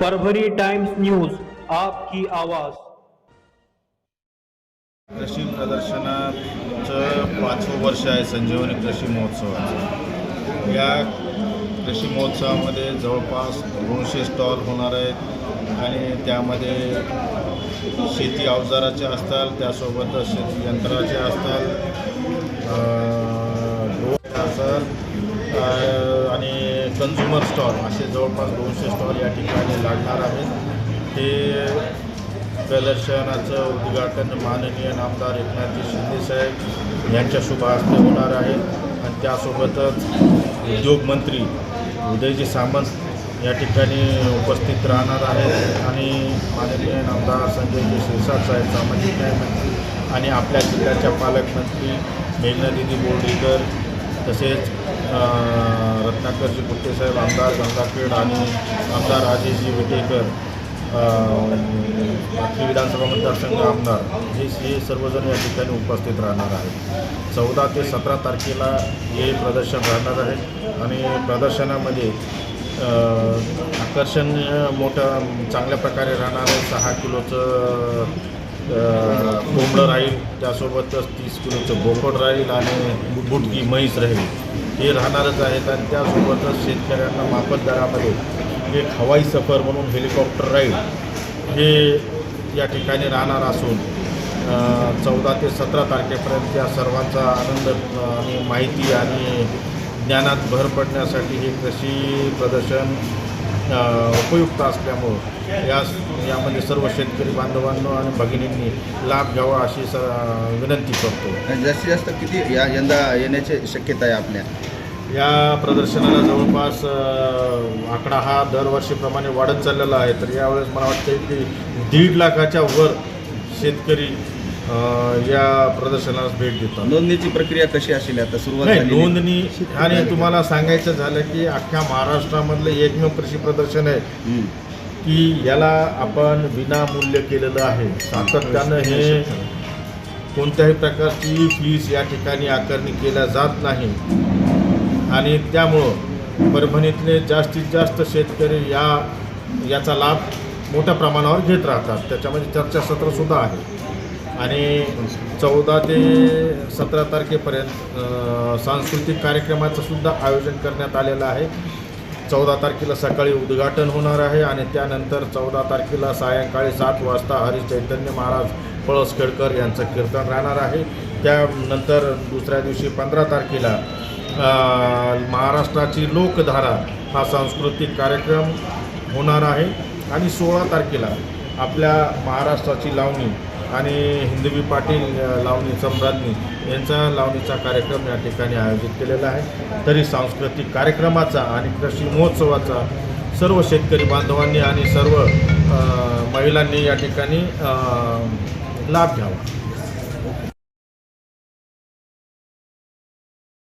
परभरी times news आपकी आवाज. कृषी प्रदर्शनाचं पाचवं वर्ष आहे संजीवनी कृषी महोत्सवाचं या कृषी महोत्सवामध्ये जवळपास दोनशे स्टॉल होणार आहेत आणि त्यामध्ये शेती अवजाराचे असतात त्यासोबतच शेती यंत्राचे असतात. कन्झ्युमर स्टॉल असे जवळपास दोनशे स्टॉल या ठिकाणी लागणार आहेत. हे प्रदर्शनाचं उद्घाटन माननीय नामदार एकनाथजी शिंदेसाहेब यांच्या शुभ हस्ते होणार आहे. आणि त्यासोबतच उद्योगमंत्री उदयजी सामंत या ठिकाणी उपस्थित राहणार आहेत. आणि माननीय आमदार संजयजी शिरसाट साहेब सामाजिक न्यायमंत्री आणि आपल्या जिल्ह्याच्या पालकमंत्री मेघनादिदी बोर्डीकर तसेच रत्नाकरजी गुट्टेसाहेब आमदार गंगाखेड आणि आमदार राजेशजी विटेकर अ, विधानसभा मतदारसंघ आमदार हे हे सर्वजण या ठिकाणी उपस्थित राहणार आहेत. चौदा ते सतरा तारखेला हे प्रदर्शन राहणार आहे आणि प्रदर्शनामध्ये आकर्षण मोठं चांगल्या प्रकारे राहणार आहे. सहा किलोचं कोंबडं राहील त्यासोबतच तीस किलोचं बोकड राहील आणि बुटकी म्हैस राहील. हे राहणारच आहेत आणि त्यासोबतच शेतकऱ्यांना माफक दरामध्ये एक हवाई सफर म्हणून हेलिकॉप्टर राईड हे या ठिकाणी राहणार असून चौदा ते सतरा तारखेपर्यंत या सर्वांचा आनंद आणि माहिती आणि ज्ञानात भर पडण्यासाठी हे कृषी प्रदर्शन उपयुक्त असल्यामुळं यास यामध्ये सर्व शेतकरी बांधवांनो आणि भगिनींनी लाभ घ्यावा अशी स विनंती करतो. आणि जास्तीत जास्त किती या यंदा येण्याची शक्यता आहे आपल्या? या प्रदर्शनाला जवळपास आकडा हा दरवर्षीप्रमाणे वाढत चाललेला आहे. तर यावेळेस मला वाटतं की दीड लाखाच्या वर शेतकरी या प्रदर्शनाला भेट देतात. नोंदणीची प्रक्रिया कशी असेल आता? सुरुवात? नोंदणी आणि तुम्हाला सांगायचं झालं की अख्ख्या महाराष्ट्रामधलं एकमेव कृषी प्रदर्शन आहे. की याला आपण विनामूल्य केलेलं आहे. सातत्यानं हे कोणत्याही प्रकारची फीस या ठिकाणी आकारणी केल्या जात नाही. आणि त्यामुळं परभणीतले जास्तीत जास्त शेतकरी या याचा लाभ मोठ्या प्रमाणावर घेत राहतात. त्याच्यामध्ये चर्चासत्रसुद्धा आहे. आणि चौदा ते सतरा तारखेपर्यंत सांस्कृतिक कार्यक्रमाचं सुद्धा आयोजन करण्यात आलेलं आहे. चौदा तारखेला सकाळी उद्घाटन होणार आहे आणि त्यानंतर चौदा तारखेला सायंकाळी सात वाजता हरी महाराज पळसखेडकर यांचं कीर्तन राहणार आहे. त्यानंतर दुसऱ्या दिवशी पंधरा तारखेला महाराष्ट्राची लोकधारा हा सांस्कृतिक कार्यक्रम होणार आहे. आणि सोळा तारखेला आपल्या महाराष्ट्राची लावणी आणि हिंदवी पाटील लावणी सम्राज्ञी यांचा लावणीचा कार्यक्रम या ठिकाणी आयोजित केलेला आहे. तरी सांस्कृतिक कार्यक्रमाचा आणि कृषी महोत्सवाचा सर्व शेतकरी बांधवांनी आणि सर्व महिलांनी या ठिकाणी लाभ घ्यावा.